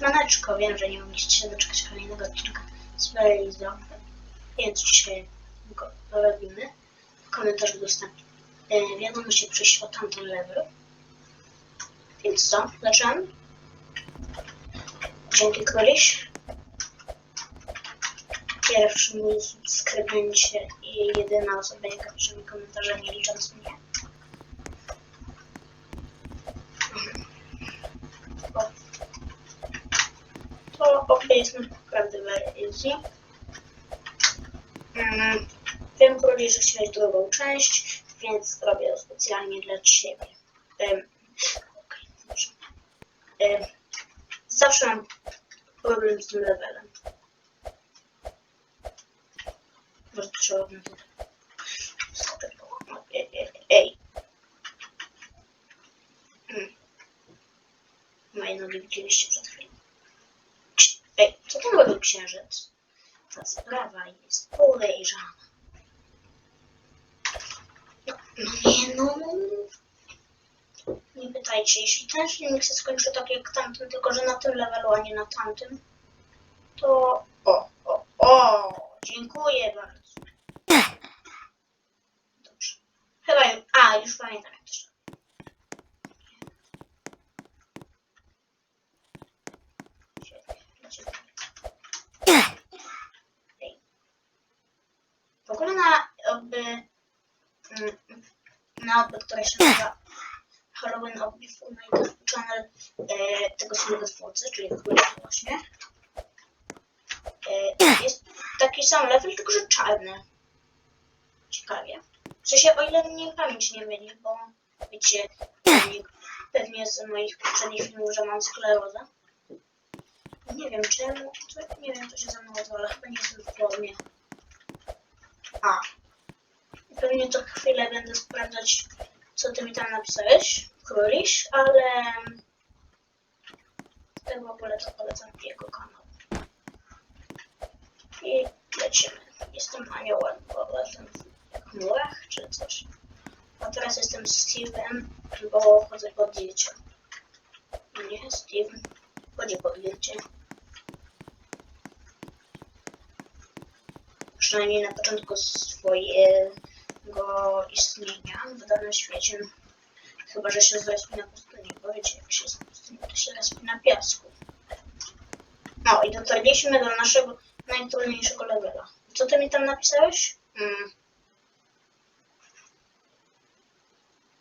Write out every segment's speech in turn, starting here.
Maneczko, wiem, że nie mogliście się doczekać kolejnego odcinka z Belizą, więc dzisiaj go robimy. W komentarzu dostępny e, wiadomość jak przejść o tamten level. Więc co? Zaczynamy? Dzięki koleś. Pierwszy mój subskrybencie i jedyna osoba, jaka pisze mi komentarze, nie licząc mnie. O. To ok, jestem naprawdę wiem, Króli, że chciałeś drugą część, więc robię to specjalnie dla Ciebie. Zawsze mam problem z tym levelem. Ej. Hmm. Moje nogi widzieliście Robi księżyc? Ta sprawa jest podejrzana. No, no nie, no. Nie pytajcie, jeśli ten filmik się skończy tak jak tamten, tylko że na tym levelu, a nie na tamtym, to... O, o, o! Dziękuję bardzo. Dobrze. Chyba... A, już pamiętam jak to się... Świetnie, lecimy. Ej. W ogóle na jakby... mm, Na obby, które się nazywa Halloween YouTube channel e, tego samego twórcy, czyli właśnie. E, jest taki sam level, tylko że czarny. Ciekawie. W sensie, o ile mnie pamięć nie myli, bo wiecie, pewnie, z moich poprzednich filmów, że mam sklerozę. Nie wiem czemu, nie wiem co się ze mną odwala, chyba nie jestem w formie. A. Pewnie co chwilę będę sprawdzać, co ty mi tam napisałeś, króliś, ale w ogóle to polecam jego kanał. I lecimy. Jestem aniołem, bo lecę w chmurach czy coś. A teraz jestem Steve'em, bo chodzę pod zdjęcie. Nie, Steve chodzi pod zdjęcie. Przynajmniej na początku istnienia w danym świecie. Chyba, że się zrespi na pustyni, bo wiecie, jak się pustyni, to się respi na piasku. No i dotarliśmy do naszego najtrudniejszego levela. Co ty mi tam napisałeś? Mm.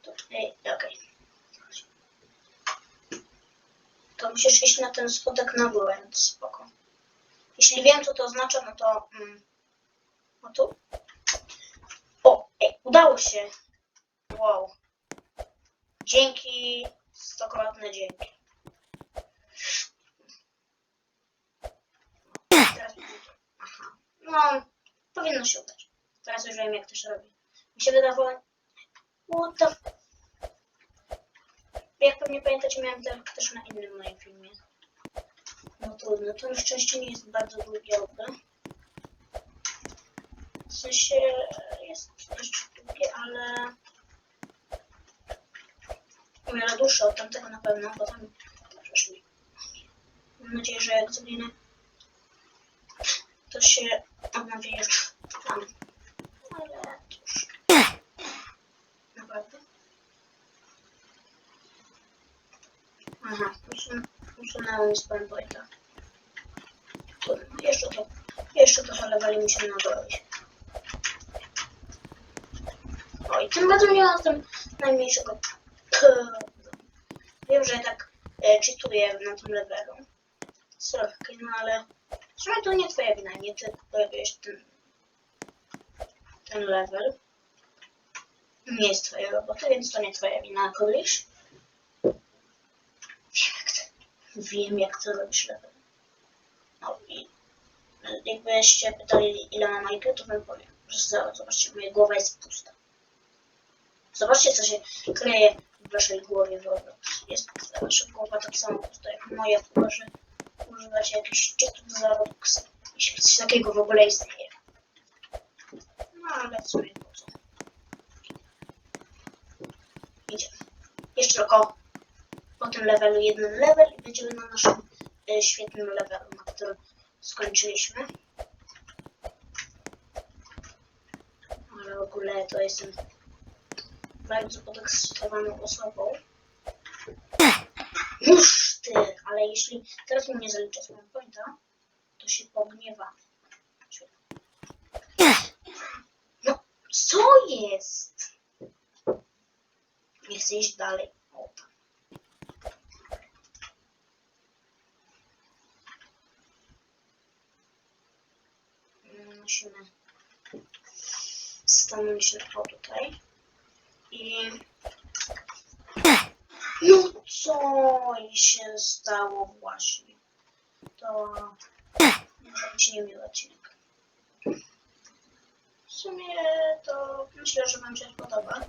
To, ej, okej. To musisz iść na ten schodek na górę, więc spoko. Jeśli wiem, co to oznacza, no to... Mm, no tu? Udało się. Wow. Dzięki, stokrotne dzięki. No, powinno się udać. Teraz już wiem, jak to się robi. Mi się wydawało... What the... Jak pewnie pamiętacie, miałem to też na innym moim filmie. No trudno, to na szczęście nie jest bardzo długie. W sensie jest dość długie, ale... O wiele dłuższe od tamtego na pewno, bo tam. Mam nadzieję, że jak zginę, to się odnowi już tam. Ale cóż. Naprawdę? Aha, usun usunęło mi. Trudno, Jeszcze to, jeszcze trochę leveli musimy nadrobić. O, i tym razem nie mam najmniejszego. Wiem, że tak e, czytuję na tym levelu. Sorry, no ale w sumie to nie twoja wina, nie ty pojawiłeś ten, ten level. Nie jest twoja robota, więc to nie twoja wina, koleś. Wiem jak to, robisz level. No i jakbyście pytali ile mam IQ, to wam powiem, zobaczcie, moja głowa jest pusta. Zobaczcie co się kryje w waszej głowie. Jest wasza głowa tak samo pusta jak moja, tylko że używać jakichś czytów za. Jeśli coś takiego w ogóle istnieje. No ale w sumie po co? Idziemy. Jeszcze tylko po tym levelu jeden level i będziemy na naszym y, świetnym levelu, na którym skończyliśmy. Ale w ogóle to jestem bardzo podekscytowaną osobą. Już ty, ale jeśli teraz mu nie zaliczę swojego pointa, to się pogniewa. No, co jest? Nie chcę iść dalej. Tak. Mm, Musimy stanąć o tutaj. I... No co się stało właśnie? To być niemiły odcinek. W sumie to myślę, że wam się spodoba.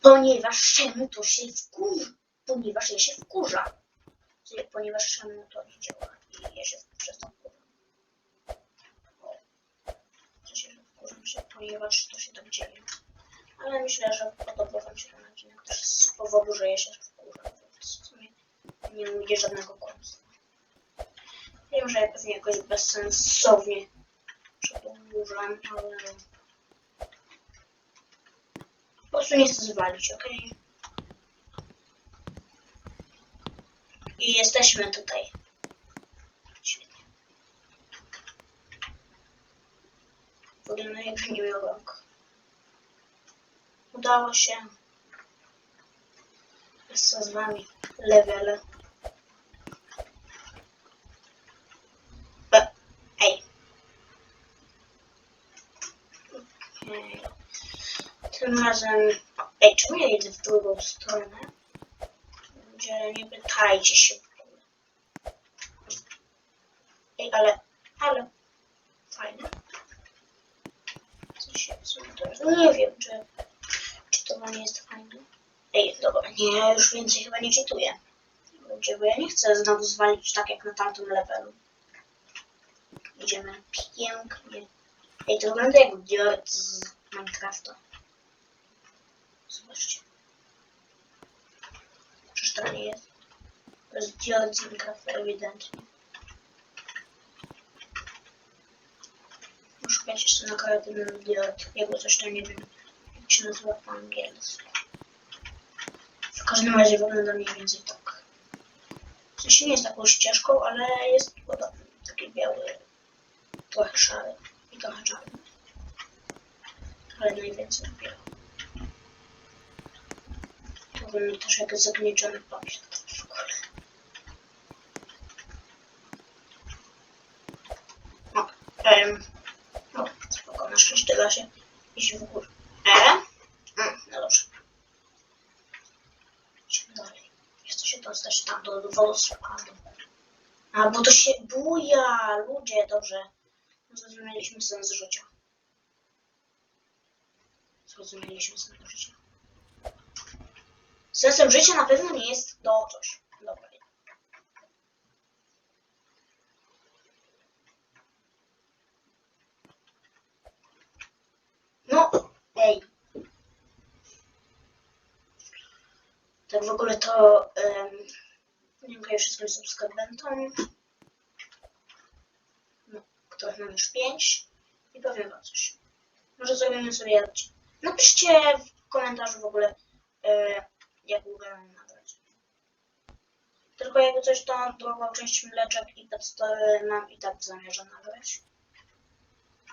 Ponieważ czemu to się wkurza? Ponieważ ja się wkurza. Ponieważ czemu to nie działa i ja się przez to wkurzam. Się wkurzam się, ponieważ to się. Ale myślę, że podoba wam się ten odcinek też z powodu, że ja się wkurzam. Więc w sumie nie mówię żadnego kłamstwa. Wiem, że ja pewnie jakoś bezsensownie przedłużam, ale... Po prostu nie chcę zwalić, ok? I jesteśmy tutaj. Świetnie. Podejmuję miły rok. Udało się. Jest z wami level. E, Ej. Okej. Tym razem... Ej, czemu ja idę w drugą stronę? Ludzie, nie pytajcie się. Ej, ale... Ale... Fajne. Co się... Co to... Nie wiem, czy... To jest? Ej, dobra, nie, już więcej chyba nie czytuję. Bo ja nie chcę znowu zwalić tak jak na tamtym levelu. Idziemy pięknie. Ej, to wygląda jak diod z Minecrafta. Zobaczcie. Czyż to nie jest? To jest diod z Minecrafta ewidentnie. Muszę szukać jeszcze na kreatywnym diod. Jego coś tam nie wiem, się nazywa po angielsku. W każdym razie wygląda mniej więcej tak. W sensie nie jest taką ścieżką, ale jest podobny. Taki biały, trochę szary i trochę czarny. Ale najwięcej biały. To wygląda też jak zagnieciony papier. W ogóle. O, em, o, spoko, na szczęście da się iść w górę. E? Mm, no dobrze. Idźmy dalej. Ja chcę się dostać tam do wodospadu. A, bo to się buja! Ludzie, dobrze. Zrozumieliśmy sens życia. Zrozumieliśmy sens życia. Sensem życia na pewno nie jest to coś. Dobra. No, ej. Tak w ogóle to um, dziękuję wszystkim subskrybentom, no, których mam już pięć i powiem wam coś. Może zrobimy sobie odcinek. Napiszcie w komentarzu w ogóle, e, jak ugrałem nagrać. Tylko jakby coś to drugą część mleczek i podstory mam i tak zamierzam nagrać.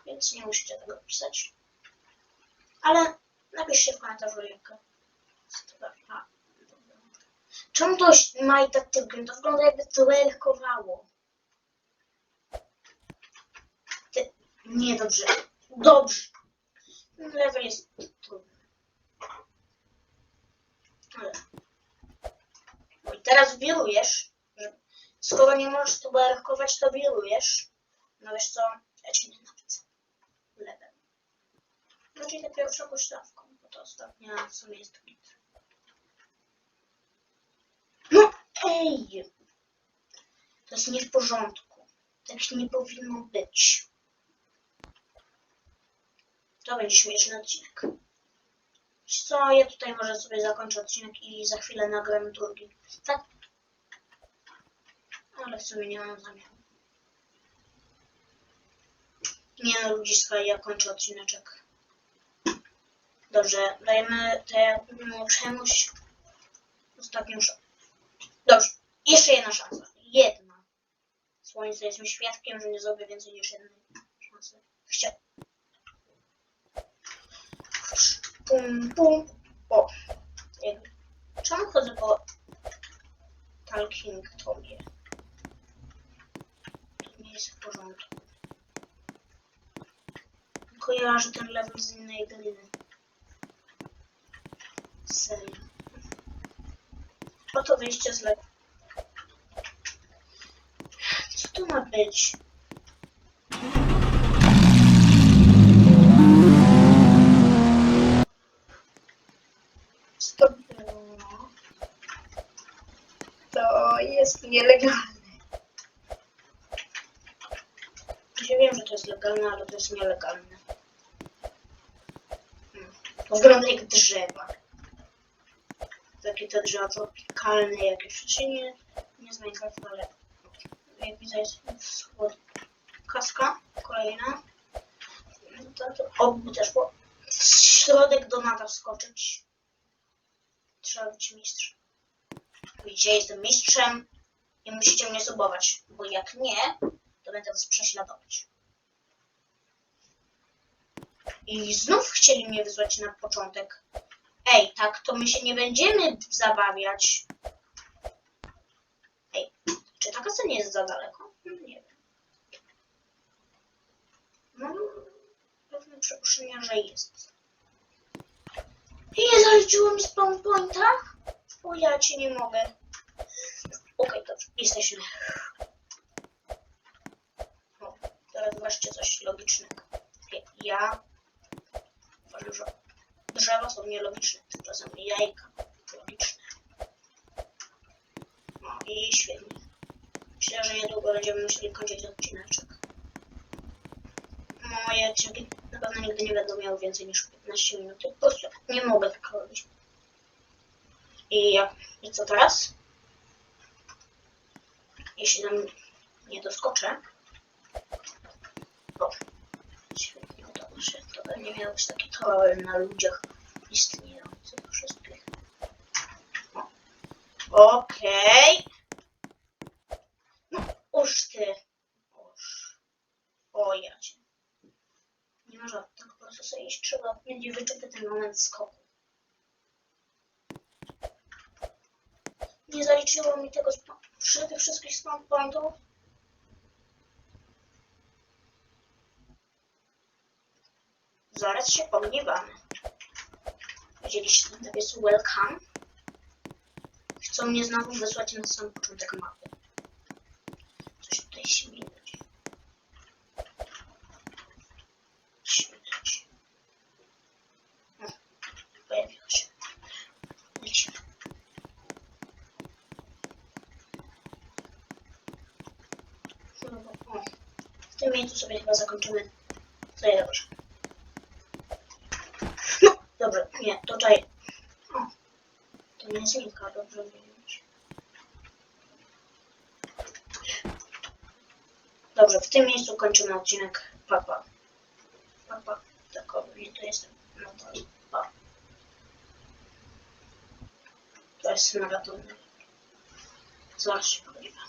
Więc nie musicie tego pisać. Ale napiszcie w komentarzu jak dobra. Czemu to ma i tak? To wygląda jakby to lelkowało. Ty, nie dobrze. Dobrze. Ten level jest. No i teraz wirujesz. Skoro nie możesz tu belkować, to wirujesz. No wiesz co? Ja cię nienawidzę. Level. No czyli tę pierwszą huśtawką, bo to ostatnia w sumie jest git. No ej! To jest nie w porządku. Tak nie powinno być. To będzie śmieszny odcinek. Co, ja tutaj może sobie zakończę odcinek i za chwilę nagram drugi. Tak? Ale w sumie nie mam zamiaru. Nie no, ludziska, ja kończę odcineczek. Dobrze, dajemy temu czemuś ostatnią szansę. Dobrze, jeszcze jedna szansa. Jedna. Słońce, jestem świadkiem, że nie zrobię więcej niż jednej szansy. Chcia... Pum, pum. O. Czemu chodzę po Talking Tomie? To nie jest w porządku. Kojarzę ten level z innej gry. Serio. Oto wyjście z level. Co to ma być? Co to? To jest nielegalne. Ja wiem, że to jest legalne, ale to jest nielegalne. Hmm. To jak drzewa. Takie te drzewa tropikalne jakieś. Czy nie, nie z Minecraft, ale jak jest wschód. Kaska kolejna. To, to, o, by też było. W środek Donata wskoczyć. Trzeba być mistrz. Widzicie, jestem mistrzem i musicie mnie subować, bo jak nie, to będę was prześladować. I znów chcieli mnie wysłać na początek. Ej, tak to my się nie będziemy zabawiać. Ej, czy ta kasa nie jest za daleko? No, nie wiem. Mam pewne przypuszczenia, że jest. Nie zaliczyło mi spawn pointa? O, ja cię nie mogę. Okej, dobrze, jesteśmy. O, teraz wreszcie coś logicznego. Ja... Dużo. Drzewa są nielogiczne, tymczasem jajka logiczne. No i świetnie. Myślę, że niedługo będziemy musieli kończyć odcineczek. Moje odcinki na pewno nigdy nie będą miały więcej niż 15 minut. Po prostu nie mogę tak robić. I, jak, I co teraz? Jeśli nam nie doskoczę. O, świetnie To pewnie miał być taki troll na ludziach istniejący wszystkich. Okej. No, uż ty. Uż. O, ja cię. Nie żadnych, tak po prostu sobie iść. Trzeba będzie wyczupić ten moment skoku. Nie zaliczyło mi tego przy tych wszystkich spawn. Zaraz się pogniewamy. Widzieliście ten napis welcome? Chcą mnie znowu wysłać na sam początek mapy. Coś tutaj śmigać. Śmigać. O, pojawiło się. Lecimy. O, w tym miejscu sobie chyba zakończymy. Co ja dobrze. No, dobrze, nie, to czaj. O, to nie Milka, dobrze wiedzieć. Dobrze, w tym miejscu kończymy odcinek. Papa. Papa, tak o, nie, to jestem. To pa. To jest maraton. Zaraz się pogniewam.